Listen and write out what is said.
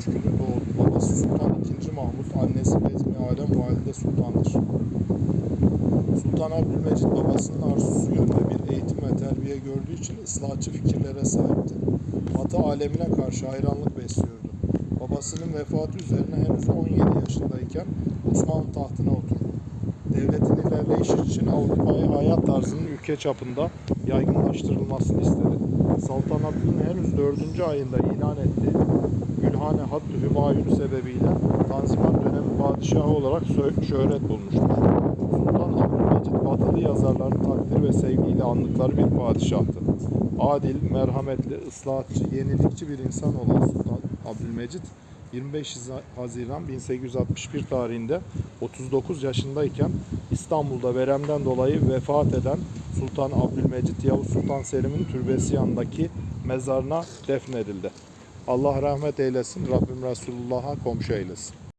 Sultan II. Mahmut, annesi Bezmi Alem Valide Sultan'dır. Sultan Abdülmecit babasının arzusu yönünde bir eğitim ve terbiye gördüğü için ıslahatçı fikirlere sahipti. Batı alemine karşı hayranlık besliyordu. Babasının vefatı üzerine henüz 17 yaşındayken Osmanlı tahtına oturdu. Devletin ilerleyişi için Avrupa'yı hayat tarzının ülke çapında yaygınlaştırılmasını istedi. Saltanatının henüz 4. ayında ilan ettiği Hattı Hümayun sebebiyle Tanzimat dönemi padişahı olarak şöhret bulmuştur. Sultan Abdülmecit batılı yazarların takdir ve sevgiyle andıkları bir padişahtı. Adil, merhametli, ıslahatçı, yenilikçi bir insan olan Sultan Abdülmecit 25 Haziran 1861 tarihinde 39 yaşındayken İstanbul'da veremden dolayı vefat eden Sultan Abdülmecit Yavuz Sultan Selim'in türbesi yanındaki mezarına defnedildi. Allah rahmet eylesin, Rabbim Resulullah'a komşu eylesin.